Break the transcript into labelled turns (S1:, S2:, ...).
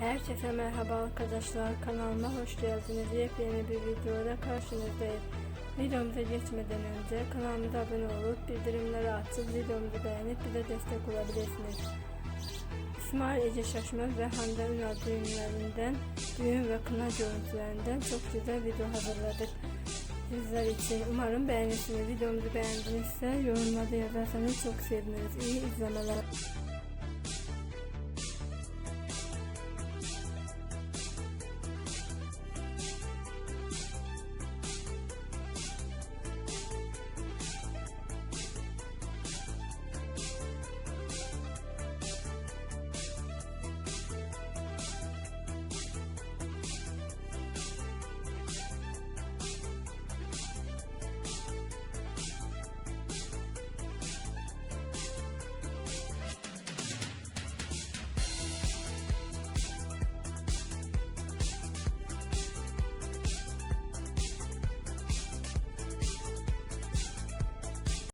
S1: Herkese merhaba arkadaşlar kanalıma hoş geldiniz. Yepyeni bir videoda karşınızdayım. Videomuza geçmeden önce kanalımıza abone olup bildirimleri açıp videomuzu beğenip bir de destek olabilirsiniz. İsmail Ece Şaşmaz ve Hande Ünal düğünlerinden, düğün ve kına görüntülerinden çok güzel video hazırladık. Sizler için umarım beğenirsiniz. Videomuzu beğendinizse yorumlarda yazarsanız çok seviniriz. İyi izlemeler.